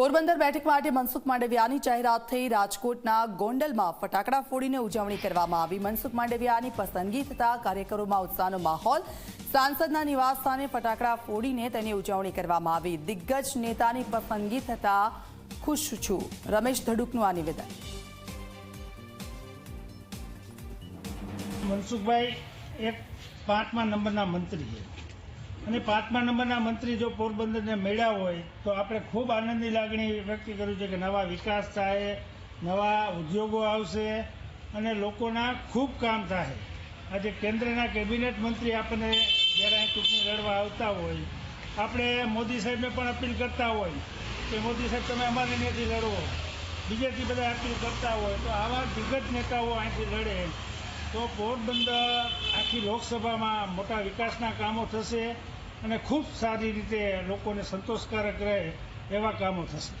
પોરબંદર બેઠક માટે મનસુખ માંડવિયાની જાહેરાત થઈ. રાજકોટના ગોંડલમાં ફટાકડા ફોડીને ઉજવણી કરવામાં આવી. મનસુખ માંડવિયાની પસંદગી થતા કાર્યકરોમાં ઉત્સાહનો માહોલ. સાંસદના નિવાસ સ્થાને ફટાકડા ફોડીને તેની ઉજવણી કરવામાં આવી. દિગ્ગજ નેતાની પસંદગી થતા ખુશ છું. રમેશ ધડુકનું આ નિવેદન. મનસુખભાઈ, એક પાંચમા નંબરના મંત્રી અને પાંચમા નંબરના મંત્રી જો પોરબંદરને મળ્યા હોય, તો આપણે ખૂબ આનંદની લાગણી વ્યક્ત કર્યું છે કે નવા વિકાસ થાય, નવા ઉદ્યોગો આવશે અને લોકોના ખૂબ કામ થાય. આજે કેન્દ્રના કેબિનેટ મંત્રી આપણને જ્યારે અહીં ચૂંટણી લડવા આવતા હોય, આપણે મોદી સાહેબને પણ અપીલ કરતા હોય કે મોદી સાહેબ, તમે અમારે અહીંયાથી લડવો બીજેથી બધા અપીલ કરતા હોય, તો આવા દિગ્ગજ નેતાઓ અહીંથી લડે. તો પોરબંદર આખી લોકસભામાં મોટા વિકાસના કામો થશે. અને ખૂબ સારી રીતે લોકોને સંતોષકારક રહે એવા કામો થશે.